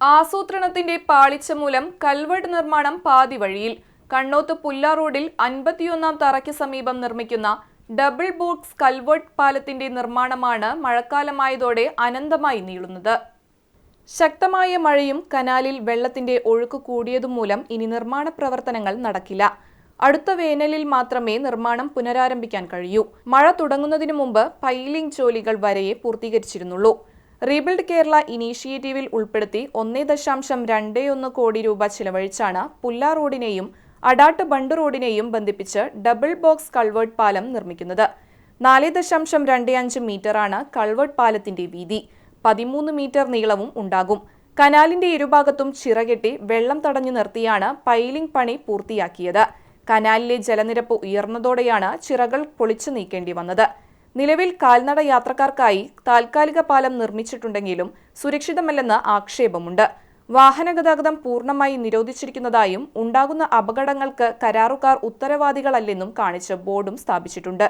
ആസൂത്രണത്തിന്റെ പാളിച്ച മൂലം കൽവട് നിർമ്മാണം പാതി വഴിയിൽ. കണ്ണോത്ത് പുല്ല റോഡിൽ അൻപത്തിയൊന്നാം തറയ്ക്ക് സമീപം നിർമ്മിക്കുന്ന ഡബിൾ ബോക്സ് കൽവട്ട് പാലത്തിന്റെ നിർമ്മാണമാണ് മഴക്കാലമായതോടെ അനന്തമായി നീളുന്നത്. ശക്തമായ മഴയും കനാലിൽ വെള്ളത്തിന്റെ ഒഴുക്ക് കൂടിയതും മൂലം ഇനി നിർമ്മാണ പ്രവർത്തനങ്ങൾ നടക്കില്ല. അടുത്ത വേനലിൽ മാത്രമേ നിർമ്മാണം പുനരാരംഭിക്കാൻ കഴിയൂ. മഴ തുടങ്ങുന്നതിനു മുമ്പ് പൈലിംഗ് ജോലികൾ വരെയേ പൂർത്തീകരിച്ചിരുന്നുള്ളൂ. റീബിൽഡ് കേരള ഇനീഷ്യേറ്റീവിൽ ഉൾപ്പെടുത്തി ഒന്നേ ദശാംശം രണ്ടേ ഒന്ന് കോടി രൂപ ചിലവഴിച്ചാണ് പുല്ല റോഡിനെയും അടാട്ട് ബണ്ട് റോഡിനെയും ബന്ധിപ്പിച്ച് ഡബിൾ ബോക്സ് കൾവേർട്ട് പാലം നിർമ്മിക്കുന്നത്. നാല് ദശാംശം രണ്ട് അഞ്ച് മീറ്ററാണ് കൾവേർട്ട് പാലത്തിന്റെ വീതി. പതിമൂന്ന് മീറ്റർ നീളവും ഉണ്ടാകും. കനാലിന്റെ ഇരുഭാഗത്തും ചിറകെട്ടി വെള്ളം തടഞ്ഞു നിർത്തിയാണ് പൈലിംഗ് പണി പൂർത്തിയാക്കിയത്. കനാലിലെ ജലനിരപ്പ് ഉയർന്നതോടെയാണ് ചിറകൾ പൊളിച്ചു നീക്കേണ്ടി വന്നത്. നിലവിൽ കാൽനട യാത്രക്കാർക്കായി താൽക്കാലിക പാലം നിർമ്മിച്ചിട്ടുണ്ടെങ്കിലും സുരക്ഷിതമല്ലെന്ന് ആക്ഷേപമുണ്ട്. വാഹനഗതാഗതം പൂർണമായി നിരോധിച്ചിരിക്കുന്നതായും ഉണ്ടാകുന്ന അപകടങ്ങൾക്ക് കരാറുകാർ ഉത്തരവാദികളല്ലെന്നും കാണിച്ച് ബോർഡും സ്ഥാപിച്ചിട്ടുണ്ട്.